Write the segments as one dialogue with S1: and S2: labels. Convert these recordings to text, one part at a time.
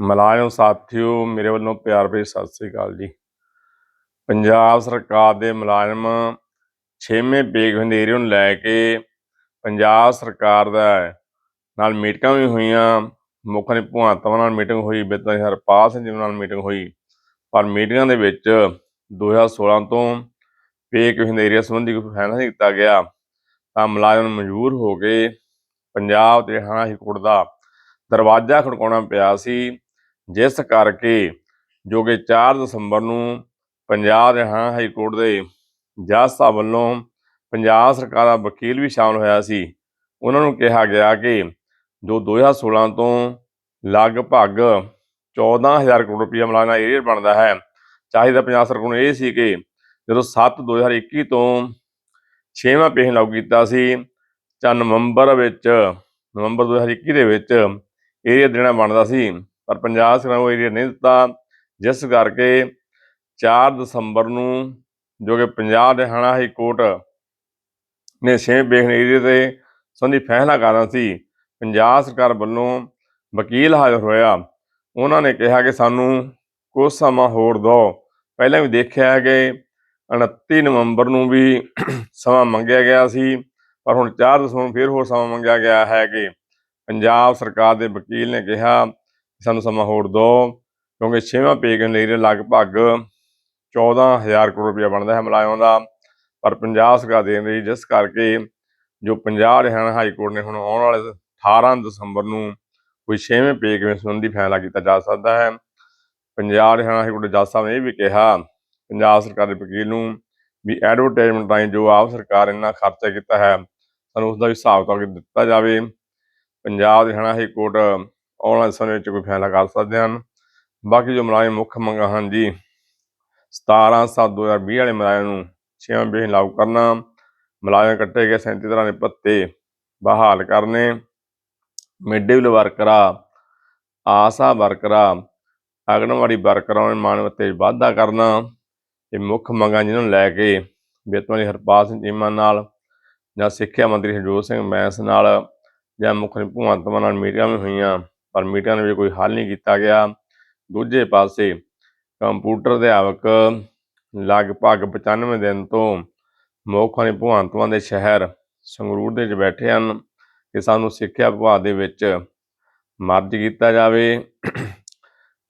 S1: ਮਲਾਇਮ ਸਾਥੀਓ, ਮੇਰੇ ਵੱਲੋਂ ਪਿਆਰ ਭਰੀ ਸਤਿ ਸ੍ਰੀ ਅਕਾਲ ਜੀ। ਪੰਜਾਬ ਸਰਕਾਰ ਦੇ ਮੁਲਾਜ਼ਮ 6ਵੇਂ ਬੇਗ ਹਨੇਰੇ ਨੂੰ ਲੈ ਕੇ ਪੰਜਾਬ ਸਰਕਾਰ ਦਾ ਨਾਲ ਮੀਟਿੰਗਾਂ ਵੀ ਹੋਈਆਂ। ਮੁੱਖ ਨੇ ਭਗਵੰਤ ਨਾਲ ਮੀਟਿੰਗ ਹੋਈ ਬਿੱਤਾ ਹਰਪਾਲ ਸਿੰਘ ਜੀ ਨਾਲ ਮੀਟਿੰਗ ਹੋਈ। ਪਰ ਮੀਟਿੰਗਾਂ ਦੇ ਵਿੱਚ 2016 ਤੋਂ ਪੇਕ ਹਨੇਰੇ ਸੰਬੰਧੀ ਕੋਈ ਫੈਸਲਾ ਨਹੀਂ ਕੀਤਾ ਗਿਆ। ਤਾਂ ਮੁਲਾਜ਼ਮ ਮਜਬੂਰ ਹੋ ਕੇ ਪੰਜਾਬ ਤੇ ਹਰਿਆਣਾ ਹਾਈ ਕੋਰਟ ਦਾ ਦਰਵਾਜ਼ਾ ਖੜਕਾਉਣਾ ਪਿਆ ਸੀ, ਜਿਸ ਕਰਕੇ ਜੋ ਕਿ 4 ਦਸੰਬਰ ਨੂੰ ਪੰਜਾਬ ਦੇ ਹਾਈ ਕੋਰਟ ਦੇ ਜੱਜ ਸਾਹਿਬ ਵੱਲੋਂ ਪੰਜਾਬ ਸਰਕਾਰ ਦਾ ਵਕੀਲ ਵੀ ਸ਼ਾਮਲ ਹੋਇਆ ਸੀ। ਉਹਨਾਂ ਨੂੰ ਕਿਹਾ ਗਿਆ ਕਿ ਜੋ 2016 ਤੋਂ ਲਗਭਗ 14000 ਕਰੋੜ ਰੁਪਏ ਮਲਾਨਾ ਏਰੀਅਰ ਬਣਦਾ ਹੈ, ਚਾਹੀਦਾ ਪੰਜਾਬ ਸਰਕਾਰ ਨੂੰ ਇਹ ਸੀ ਕਿ ਜਦੋਂ 7 2021 ਤੋਂ 6ਵਾਂ ਪੇਸ਼ ਲਾਗੂ ਕੀਤਾ ਸੀ, ਤਾਂ ਨਵੰਬਰ ਵਿੱਚ, ਨਵੰਬਰ 2021 ਦੇ ਵਿੱਚ ਏਰੀਆ ਦੇਣਾ ਬਣਦਾ ਸੀ। ਪਰ ਪੰਜਾਬ ਸਰਕਾਰ ਨੂੰ ਏਰੀਆ ਨਹੀਂ ਦਿੱਤਾ। ਜਿਸ ਕਰਕੇ 4 ਦਸੰਬਰ ਨੂੰ ਜੋ ਕਿ ਪੰਜਾਬ ਦੇ ਹਰਿਆਣਾ ਹਾਈ ਕੋਰਟ ਨੇ ਛੇ ਬੇਖਣ ਏਰੀਆ ਦੇ ਸੰਬੰਧੀ ਫੈਸਲਾ ਕਰਨਾ ਸੀ। ਪੰਜਾਬ ਸਰਕਾਰ ਵੱਲੋਂ ਵਕੀਲ ਹਾਜ਼ਰ ਹੋਇਆ। ਉਹਨਾਂ ਨੇ ਕਿਹਾ ਕਿ ਸਾਨੂੰ ਕੁਝ ਸਮਾਂ ਹੋਰ ਦਿਓ। ਪਹਿਲਾਂ ਵੀ ਦੇਖਿਆ ਹੈ ਕਿ 29 ਨਵੰਬਰ ਨੂੰ ਵੀ ਸਮਾਂ ਮੰਗਿਆ ਗਿਆ ਸੀ। ਪਰ ਹੁਣ 4 ਦਸੰਬਰ ਨੂੰ ਫਿਰ ਹੋਰ ਸਮਾਂ ਮੰਗਿਆ ਗਿਆ ਹੈ ਕਿ ਪੰਜਾਬ ਸਰਕਾਰ ਦੇ ਵਕੀਲ ਨੇ ਕਿਹਾ, ਸਾਨੂੰ ਸਮਾਂ ਹੋਰ ਦਿਓ, ਕਿਉਂਕਿ ਛੇਵਾਂ ਪੇ ਗਨ ਲਈ ਲਗਭਗ 14000 ਕਰੋੜ ਰੁਪਏ ਬਣਦਾ ਹੈ ਮੁਲਾਜ਼ਮਾਂ ਦਾ। ਪਰ ਪੰਜਾਬ ਸਰਕਾਰ ਦੇ ਰਹੀ ਜਿਸ ਕਰਕੇ ਜੋ ਪੰਜਾਬ ਹਰਿਆਣਾ ਹਾਈ ਕੋਰਟ ਨੇ ਹੁਣ ਆਉਣ ਵਾਲੇ 18 ਦਸੰਬਰ ਨੂੰ ਕੋਈ ਛੇਵੇਂ ਪੇ ਕਮਿਸ਼ਨ ਸੰਬੰਧੀ ਫੈਸਲਾ ਕੀਤਾ ਜਾ ਸਕਦਾ ਹੈ। ਪੰਜਾਬ ਹਰਿਆਣਾ ਹਾਈ ਕੋਰਟ ਦੇ ਜੱਜ ਸਾਹਿਬ ਨੇ ਇਹ ਵੀ ਕਿਹਾ, ਪੰਜਾਬ ਸਰਕਾਰ ਦੇ ਵਕੀਲ ਨੂੰ ਵੀ ਐਡਵਰਟਾਈਜ਼ਮੈਂਟ ਰਾਹੀਂ ਜੋ ਆਪ ਸਰਕਾਰ ਇੰਨਾ ਖਰਚਾ ਕੀਤਾ ਹੈ, ਸਾਨੂੰ ਉਸ ਦਾ ਵੀ ਹਿਸਾਬ ਤਾਂ ਦਿੱਤਾ ਜਾਵੇ। ਪੰਜਾਬ ਦੇ ਹਰਿਆਣਾ ਹਾਈ ਕੋਰਟ ਆਉਣ ਵਾਲੇ ਸਮੇਂ ਵਿੱਚ ਕੋਈ ਫੈਸਲਾ ਕਰ ਸਕਦੇ ਹਨ। ਬਾਕੀ ਜੋ ਮੁਲਾਜ਼ਮ ਮੁੱਖ ਮੰਗਾਂ ਹਨ ਜੀ 17 7 2020 ਵਾਲੇ ਮੁਲਾਜ਼ਮ ਨੂੰ ਛੇਵਾਂ ਬੇਹ ਲਾਗੂ ਕਰਨਾ, ਮੁਲਾਜ਼ਮ ਕੱਟੇ ਗਏ 37 ਤਰ੍ਹਾਂ ਦੇ ਭੱਤੇ ਬਹਾਲ ਕਰਨੇ ਮਿਡ ਡੇ ਮੀਲ ਵਰਕਰਾਂ, ਆਸਾ ਵਰਕਰਾਂ, ਆਂਗਣਵਾੜੀ ਵਰਕਰਾਂ ਦੇ ਮਾਨਵਤੇ ਵਿੱਚ ਵਾਧਾ ਕਰਨਾ, ਇਹ ਮੁੱਖ ਮੰਗਾਂ ਜਿਹਨਾਂ ਨੂੰ ਲੈ ਕੇ ਬੇਤਵਾਲੀ ਹਰਪਾਲ ਸਿੰਘ ਚੀਮਾ ਨਾਲ ਜਾਂ ਸਿੱਖਿਆ ਮੰਤਰੀ ਹਰਜੋਤ ਸਿੰਘ ਮੈਂਸ ਨਾਲ ਜਾਂ ਮੁੱਖ ਮੰਤਰੀ ਭਗਵੰਤ ਮਾਨ ਨਾਲ ਮੀਟਿੰਗਾਂ ਵੀ ਹੋਈਆਂ, ਪਰ ਮੀਟਿੰਗਾਂ ਦੇ ਵਿੱਚ ਕੋਈ ਹੱਲ ਨਹੀਂ ਕੀਤਾ ਗਿਆ। ਦੂਜੇ ਪਾਸੇ ਕੰਪਿਊਟਰ ਅਧਿਆਪਕ ਲਗਭਗ 95 ਦਿਨ ਤੋਂ ਮੁੱਖ ਮੰਤਰੀ ਭਗਵੰਤਮਾ ਦੇ ਸ਼ਹਿਰ ਸੰਗਰੂਰ ਦੇ ਵਿੱਚ ਬੈਠੇ ਹਨ ਕਿ ਸਾਨੂੰ ਸਿੱਖਿਆ ਵਿਭਾਗ ਦੇ ਵਿੱਚ ਮਰਜ ਕੀਤਾ ਜਾਵੇ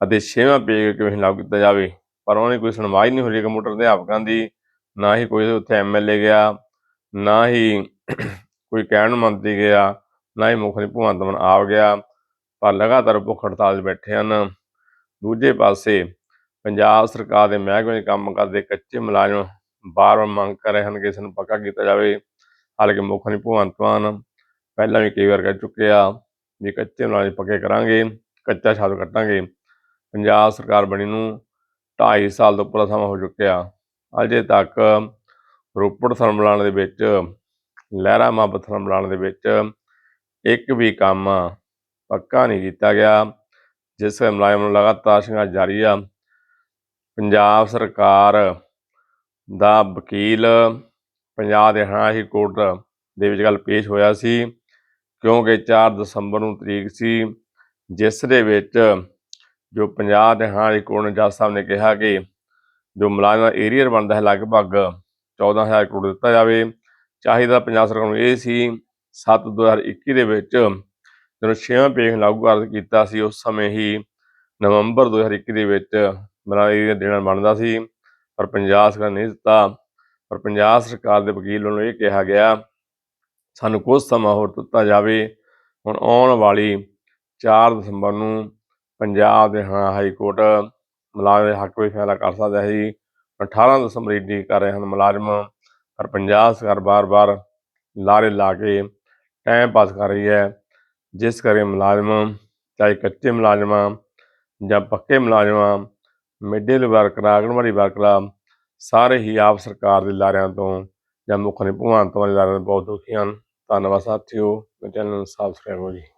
S1: ਅਤੇ ਛੇਵਾਂ ਪੇ ਕਿਵੇਂ ਲਾਗੂ ਕੀਤਾ ਜਾਵੇ। ਪਰ ਉਹਨੇ ਕੋਈ ਸੁਣਵਾਈ ਨਹੀਂ ਹੋ ਰਹੀ। ਕੰਪਿਊਟਰ ਅਧਿਆਪਕਾਂ ਦੀ ਨਾ ਹੀ ਕੋਈ ਉੱਥੇ ਐਮਐਲਏ ਗਿਆ, ਨਾ ਹੀ ਕੋਈ ਕਹਿਣ ਮੰਤਰੀ ਗਿਆ। ਨਾ ਹੀ ਮੁੱਖ ਮੰਤਰੀ ਭਗਵੰਤ ਮਾਨ ਆਪ ਗਿਆ, ਪਰ ਲਗਾਤਾਰ ਭੁੱਖ ਹੜਤਾਲ 'ਚ ਬੈਠੇ ਹਨ। ਦੂਜੇ ਪਾਸੇ ਪੰਜਾਬ ਸਰਕਾਰ ਦੇ ਮਹਿਕਮੇ 'ਚ ਕੰਮ ਕਰਦੇ ਕੱਚੇ ਮੁਲਾਜ਼ਮ ਬਾਰ-ਬਾਰ ਮੰਗ ਕਰ ਰਹੇ ਹਨ ਕਿ ਇਸ ਨੂੰ ਪੱਕਾ ਕੀਤਾ ਜਾਵੇ। ਹਾਲਾਂਕਿ ਮੁੱਖ ਮੰਤਰੀ ਭਗਵੰਤ ਮਾਨ ਪਹਿਲਾਂ ਵੀ ਕਈ ਵਾਰ ਕਹਿ ਚੁੱਕੇ ਆ ਵੀ ਕੱਚੇ ਮੁਲਾਜ਼ਮ ਪੱਕੇ ਕਰਾਂਗੇ, ਕੱਚਾ ਛਾਲ ਕੱਟਾਂਗੇ। ਪੰਜਾਬ ਸਰਕਾਰ ਬਣੀ ਨੂੰ 2.5 ਸਾਲ ਤੋਂ ਉੱਪਰ ਸਮਾਂ ਹੋ ਚੁੱਕਿਆ। ਅਜੇ ਤੱਕ ਰੋਪੜ ਥਰਮਲਾਂ ਦੇ ਵਿੱਚ ਲਹਿਰਾ ਮੁਹੱਬਤ ਥਰਮਲਾਂ ਦੇ ਵਿੱਚ ਇੱਕ ਵੀ ਕੰਮ ਪੱਕਾ ਨਹੀਂ ਕੀਤਾ ਗਿਆ, ਜਿਸ ਕਰਕੇ ਮੁਲਾਜ਼ਮ ਨੂੰ ਲਗਾਤਾਰ ਸੰਘਰਸ਼ ਜਾਰੀ ਆ, ਪੰਜਾਬ ਸਰਕਾਰ ਦਾ ਵਕੀਲ ਪੰਜਾਬ ਦੇ ਹਰਿਆਣਾ ਹਾਈ ਕੋਰਟ ਦੇ ਵਿੱਚ ਗੱਲ ਪੇਸ਼ ਹੋਇਆ ਸੀ, ਕਿਉਂਕਿ 4 ਦਸੰਬਰ ਨੂੰ ਤਰੀਕ ਸੀ, ਜਿਸ ਦੇ ਵਿੱਚ ਜੋ ਪੰਜਾਬ ਦੇ ਹਰਿਆਣਾ ਹਾਈ ਕੋਰਟ ਨੇ ਜੱਜ ਸਾਹਿਬ ਨੇ ਕਿਹਾ ਕਿ ਜੋ ਮੁਲਾਜ਼ਮ ਦਾ ਏਰੀਅਰ ਬਣਦਾ ਹੈ, ਲਗਭਗ 14000 ਕਰੋੜ ਦਿੱਤਾ ਜਾਵੇ, ਚਾਹੀਦਾ ਪੰਜਾਬ ਸਰਕਾਰ ਨੂੰ ਇਹ ਸੀ 7 2021 ਦੇ ਵਿੱਚ ਜਦੋਂ ਛੇਵਾਂ ਪੇਖ ਲਾਗੂ ਕਰ ਕੀਤਾ ਸੀ, ਉਸ ਸਮੇਂ ਹੀ ਨਵੰਬਰ 2021 ਦੇ ਵਿੱਚ ਮੇਰਾ ਦਾ ਦੇਣਾ ਬਣਦਾ ਸੀ, ਪਰ ਪੰਜਾਬ ਸਰਕਾਰ ਨੇ ਨਹੀਂ ਦਿੱਤਾ। ਪਰ ਪੰਜਾਬ ਸਰਕਾਰ ਦੇ ਵਕੀਲ ਵੱਲੋਂ ਇਹ ਕਿਹਾ ਗਿਆ, ਸਾਨੂੰ ਕੁਝ ਸਮਾਂ ਹੋਰ ਦਿੱਤਾ ਜਾਵੇ। ਹੁਣ ਆਉਣ ਵਾਲੀ 4 ਦਸੰਬਰ ਨੂੰ ਪੰਜਾਬ ਦੇ ਹਾਂ ਹਾਈ ਕੋਰਟ ਮੁਲਾਜ਼ਮ ਦੇ ਹੱਕ ਵਿੱਚ ਫੈਸਲਾ ਕਰ ਸਕਦਾ ਹੈ ਜੀ 18 ਦਸੰਬਰ ਦੀ ਕਰ ਰਹੇ ਹਨ ਮੁਲਾਜ਼ਮ, ਪਰ ਪੰਜਾਬ ਸਰਕਾਰ ਬਾਰ-ਬਾਰ ਲਾਰੇ ਲਾ ਕੇ ਟਾਈਮ ਪਾਸ ਕਰ ਰਹੀ ਹੈ। ਜਿਸ ਕਰਕੇ ਮੁਲਾਜ਼ਮ ਚਾਹੇ ਕੱਚੇ ਮੁਲਾਜ਼ਮਾਂ, ਜਾਂ ਪੱਕੇ ਮੁਲਾਜ਼ਮਾਂ ਮਿਡ ਡੇ ਵਰਕਰ ਵਰਕਰਾਂ ਆਂਗਣਵਾੜੀ ਵਰਕਰਾਂ ਸਾਰੇ ਹੀ ਆਪ ਸਰਕਾਰ ਦੇ ਲਾਰਿਆਂ ਤੋਂ ਜਾਂ ਮੁੱਖ ਨੇ ਭਗਵੰਤ ਦੇ ਲਾਰਿਆਂ ਤੋਂ ਬਹੁਤ ਦੁਖੀ ਹਨ। ਧੰਨਵਾਦ ਸਾਥੀਓ। ਚੈਨਲ ਨੂੰ ਸਬਸਕ੍ਰਾਈਬ ਕਰੋ ਜੀ।